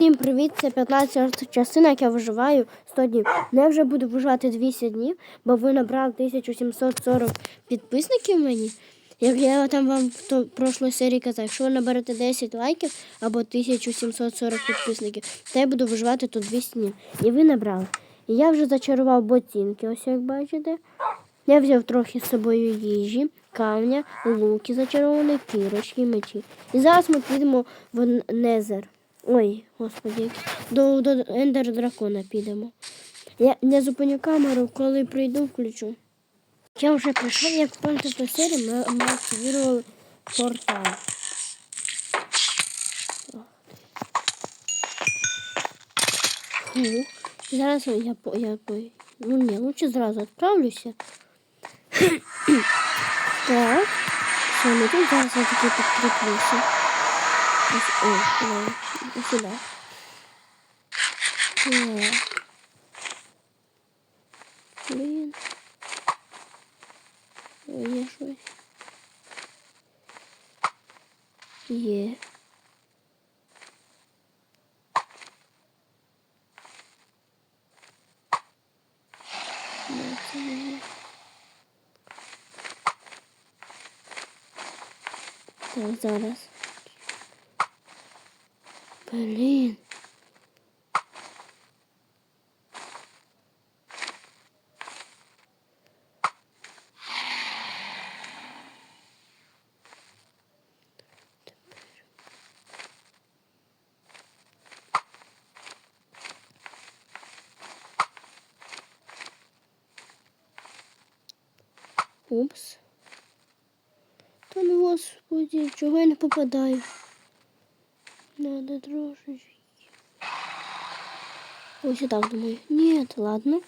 Всім привіт, це 15 частина, як я виживаю 100 днів. Я вже буду виживати 200 днів, бо ви набрали 1740 підписників мені. Як я там вам в прошлій серії казав, якщо ви наберете 10 лайків або 1740 підписників, то я буду виживати тут 200 днів. І ви набрали. І я вже зачарував ботинки, ось як бачите. Я взяв трохи з собою їжі, камня, луки зачаровані, кірочки, мечі. І зараз ми підемо в Незер. Ой, господи, до, до Ендер дракона підемо. Я, я зупиню камеру, коли прийду, включу. Я вже прийшов, як пам'ятаєте по серії, ми, ми активували портал. Фу. Зараз я, я, по- ну ні, лучше зразу відправлюся. так. Все, ми тут зараз я таки підкріплюся. Ось, Ой, давай, іди сюди. Так. Блін. Ой, Є щось. Є. Ну, це не є. Так, зараз. Блін. Упс. Та ну господи, чого я не попадаю? Надо трошечки. Ось так думаю. Ні, ладно.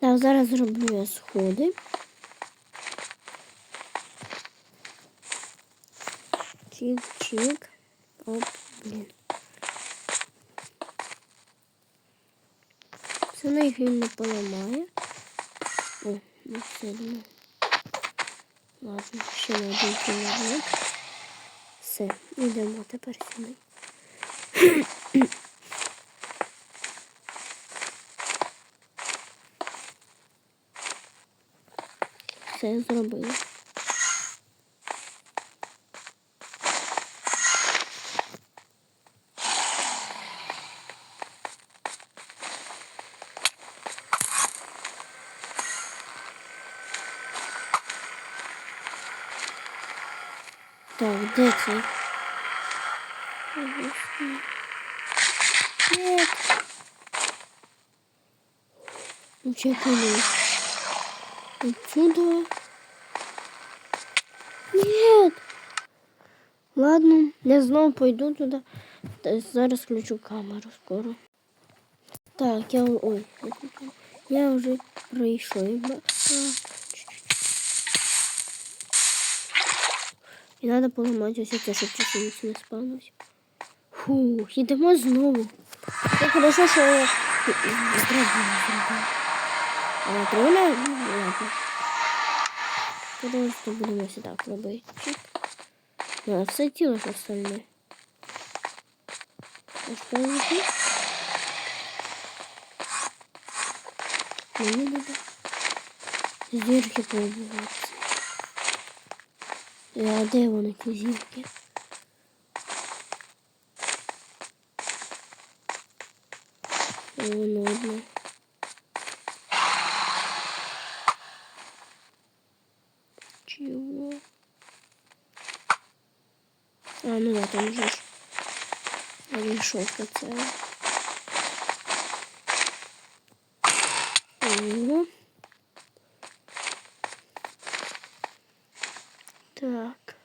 Так, зараз зроблю я сходи. Чик-чик. Оп, блін. Це на їх він не поламає. О, ну все, думаю. Ладно, ще на один кілометр. Все, йдемо тепер сюди. Все зробили. Так, де це? Нет. Ну, чекай. Отсюда. Нет. Ладно, я знову пойду туди. Та Зараз включу камеру скоро. Так, я ой, я вже прийшов. І треба поламати ось це, щоб часовіць не спавнився. Фух, йдемо знову. Це хорошо, що я зробила, зробила. А отруля? Ну, ладно. Просто будемо ось так робити. Ну, а все тіло ж остальне. Ось повністю. Мені треба зірки поубиватися. А де вони ті зірки? Воно одне. Чего? А, ну да, там же ж решетка целая. Ого. Так.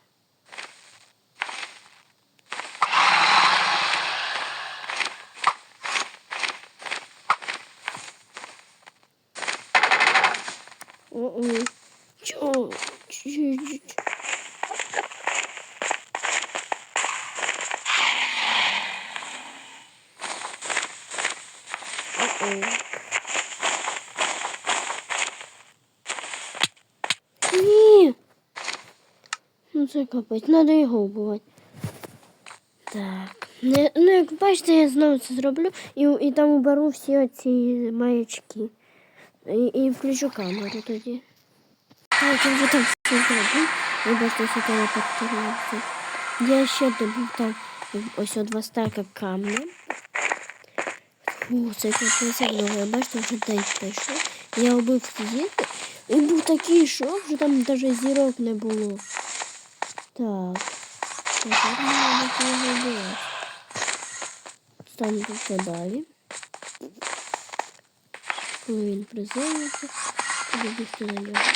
О-о. Чё? Чё-чё-чё? О-о. Ні. Ну це капець, треба його вбивати. Так, Не, ну, як бачите, я знову це зроблю і, і там уберу всі оці маячки. І, і включу камеру тоді. Так, я вже там все зробив. Ви бачите, що телепортувався. Я ще добув там ось два стака камня. Фу, це капець. Я бачите, вже день пройшов. Я убив сидіти. І був такий шок, що там навіть зірок не було. Так. Тепер мені треба вибирати. Стану тут подалі. Коли він приземлиться, буду бігти на.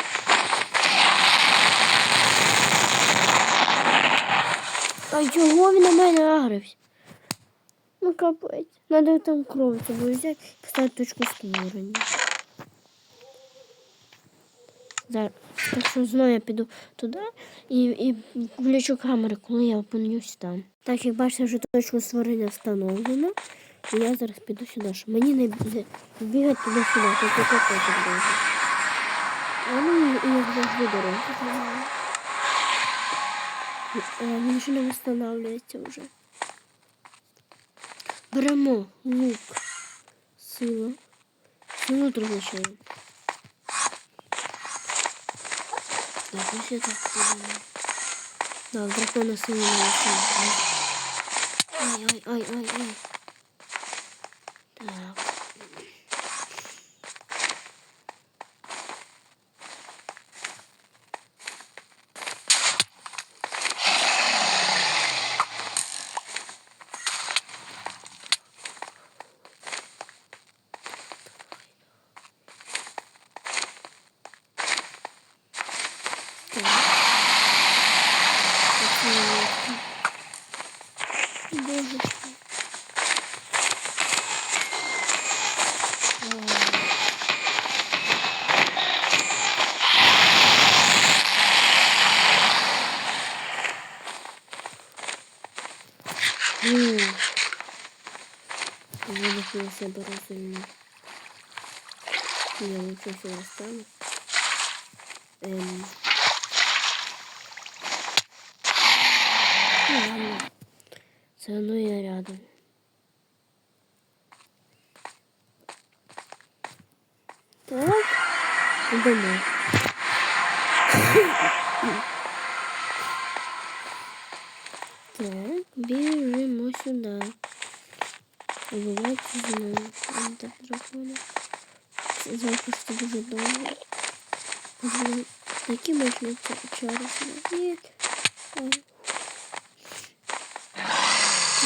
А чого він на мене агрився? Ну капець. Надо там кров собою взяти і поставити точку створення. Зараз. Так що знову я піду туди і, і включу камери, коли я опинюсь там. Так як бачите, вже точку створення встановлено. І я зараз піду сюди, щоб мені не бігати туди-сюди, тільки капець буде. А ну і як завжди дорогу Він ще не встановлюється вже. Беремо лук, сила, силу трохи. Так, ось я так подумаю. Да, дракона силу не висить. Ай, ай, ай, ай, ай. Так. Так. Так, Боже. Выдохнул себя разумно. Я лучше всего остану. Эм. Ну ладно. Все равно я рядом. Так. Домой. Так, біжимо сюди. Убивайте знову. Він так дракона. Це захист дуже довго. Блін, Такі можна ча- чари сюди.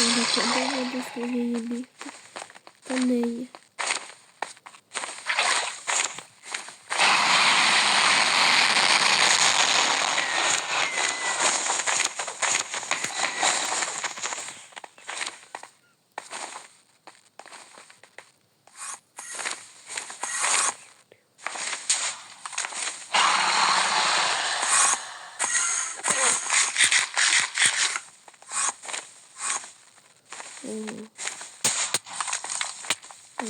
Ні. Ай. Треба подовго до своєї бігти. Та не є. О. А.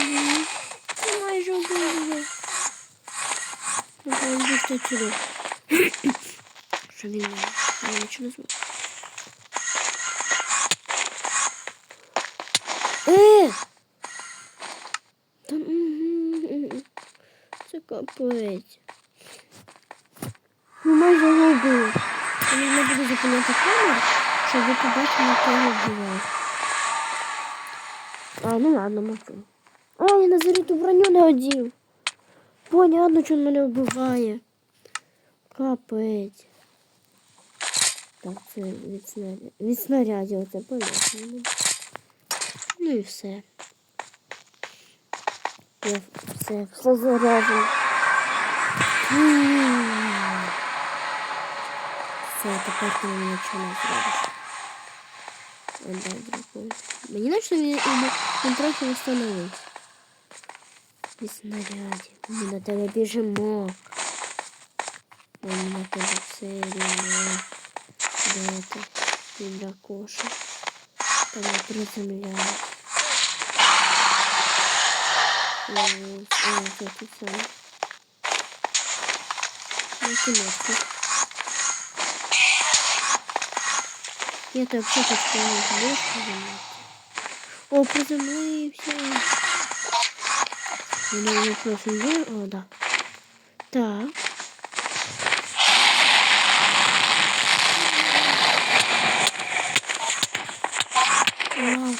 М, Це майже вбили. Треба бігти сюди. Що я нічого не зможу. Е! Та, мгм. Це капець. Ну майже його вбили. Я не буду зупиняти камеру, щоб ви побачили, як я вбиваю. А, ну ладно, мовчу. А, я на зариту броню не одів. Понятно, що він мене вбиває. Капець. Так, це від снарядів. Від снарядів це понятно. Ну і все. Я все, все заряджено. М. Все, тепер ти мені нічого не зробиш. Отдай дракон. Мені наче він, він, він трохи встановився. Від снарядів. Ми на тебе біжимо. Ми на тебе все рівно. Де это? Для коша. Там я приземляю. Ось, ось, це тут саме. Ну, кінець. Я так все почекаю, будеш приземляти? О, приземлився. Ну, не просто є, о, да. Так. Вау.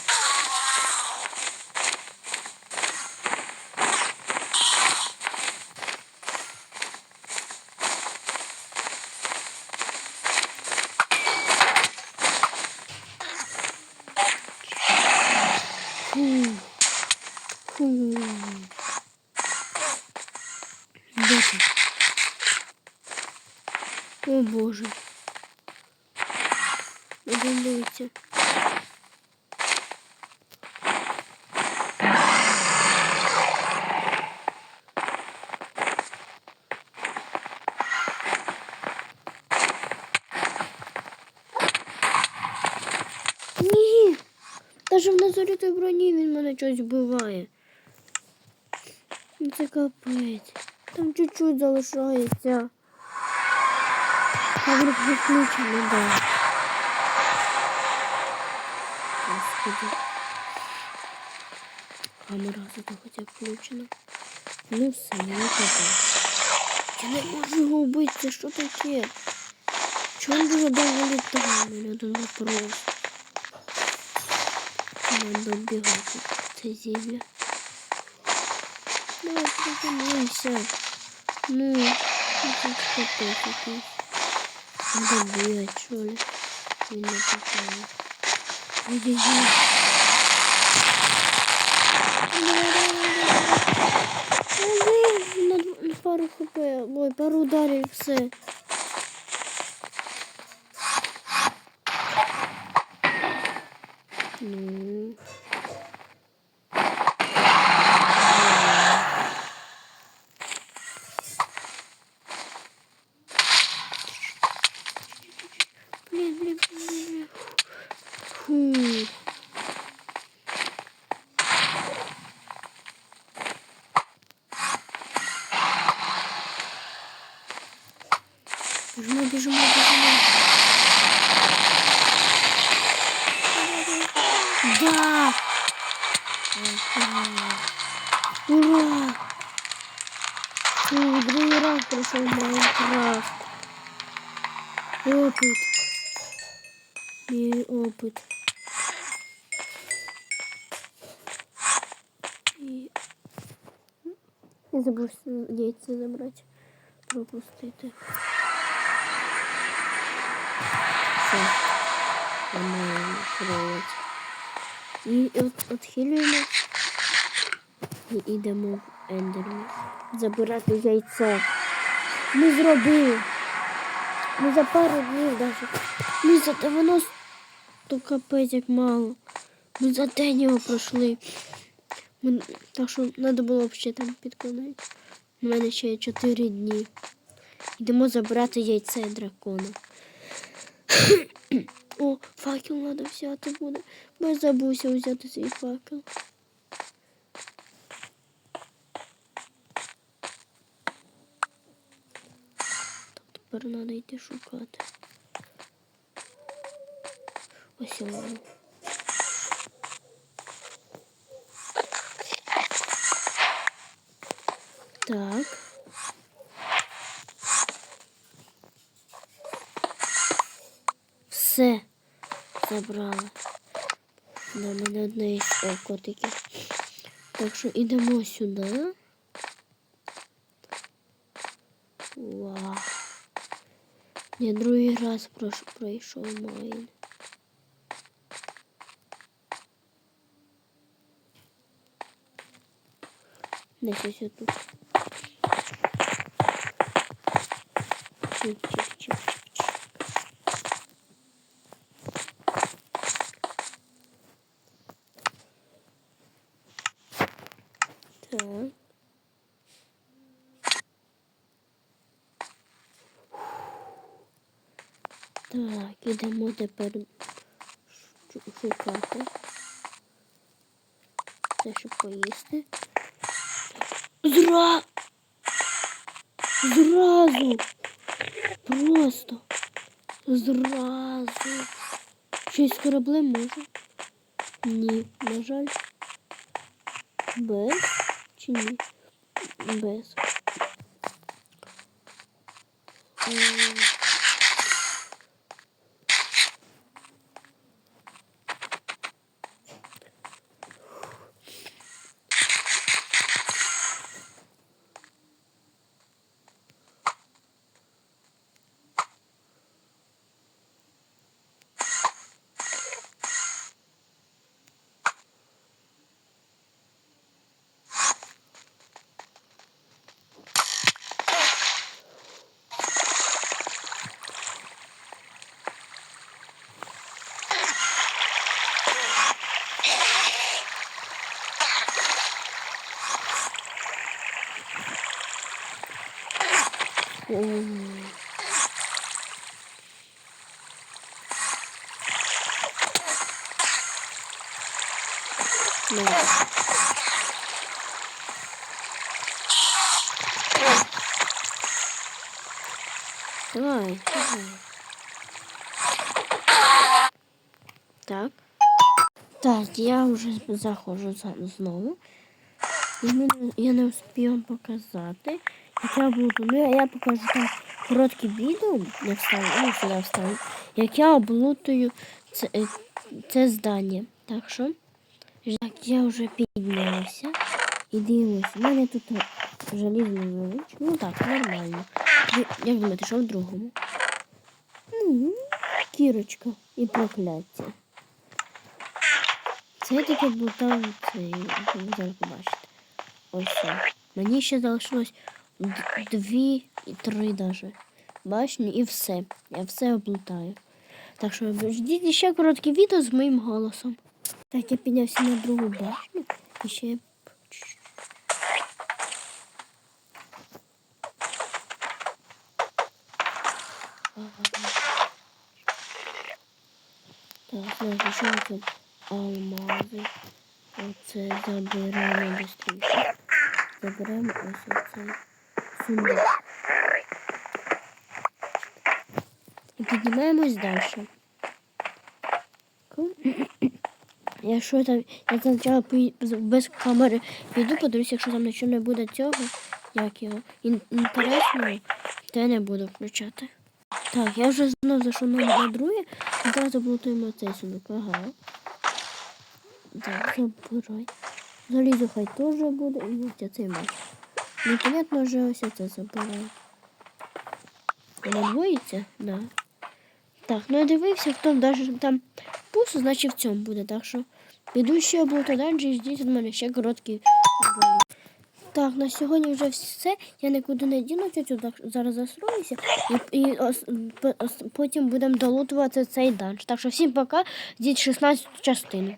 Фу. Фу. Де ти? О Боже. Один дивиться. Ні. В броні він мене щось вбиває. Це капець. Там чуть-чуть залишається. Камера включена, да. Господи. Камера зато хоча б включена. Ну все, не капець. Я не можу його вбити, це що таке? Чому дуже довго літає? У мене один. Надо бігати. Це зілля. Давай приземлися. Ну, ну це капець якийсь. Надо бігати, що ли? Він не попає. Ой-ой-ой. Ой, на дв- на пару хп, ой, пару ударів і все. Ну. Да! Ура! Фу, другий раз пройшов Майнкрафт. Опыт. И опыт. И... Я забув яйця забрати. Пропустити. Все. Нормально проводь. І от, отхилюємо. І йдемо в ендермі. Забирати яйце. Ми зробили. Ми за пару днів даже. Ми за 90 то капець як мало. Ми за день його пройшли. Ми, так що треба було б ще там підконати. У мене ще 4 дні. Йдемо забирати яйце дракона. О, факел треба взяти буде. Бо забувся взяти цей факел. Тепер треба йти шукати. Ось воно. Так. Все забрала. На мене одне із котики. Так що йдемо сюди. Вау. Я другий раз прош... пройшов майн. Десь ось тут. Чик-чик-чик-чик-чик. Так. Так, ідемо тепер шу- шукати. Це щоб поїсти. Зра... Зразу. Просто. Зразу. Щось кораблем може? Ні, на жаль. Без чи ні? Без. Давай. Так. Так, я вже заходжу за- знову. Я не успію вам показати. Я буду, ну я покажу там коротке відео, я вставлю, ну сюди вставлю, як я облутую це, е, це здання. Так що, так, я вже піднялася і дивлюся. У мене тут желізний велич. Ну так, нормально. Як думаєте, що в другому? Ну, кірочка і прокляття. Це я таке блутав цей, ви зараз побачите. Ось. Мені ще залишилось дві і три даже башні і все. Я все облутаю. Так що ждіть ще коротке відео з моїм голосом. Так, я піднявся на другу башню і ще. Так, що тут алмази. Оце заберемо швидше. Заберемо ось оцей сундук. І піднімаємось далі. Я що там, я спочатку без камери піду, подивлюся, якщо там нічого не буде цього, як його, ін- інтересного, то я не буду включати. Так, я вже знову зайшов на, друге, і зараз заблутуємо цей сундук. Ага. Так, забирай. Залізо хай теж буде, і ось цей меч. Непонятно вже ось це забирай. Вона двоїться? Да. Так, ну я дивився, хто навіть там пусто, значить в цьому буде. Так що піду ще облуту данжі і ждіть від мене ще короткі ролики. Так, на сьогодні вже все. Я нікуди не дінуся, зараз застраюся і, і ос- потім будемо долутувати цей данж. Так що всім пока, ждіть 16 частину.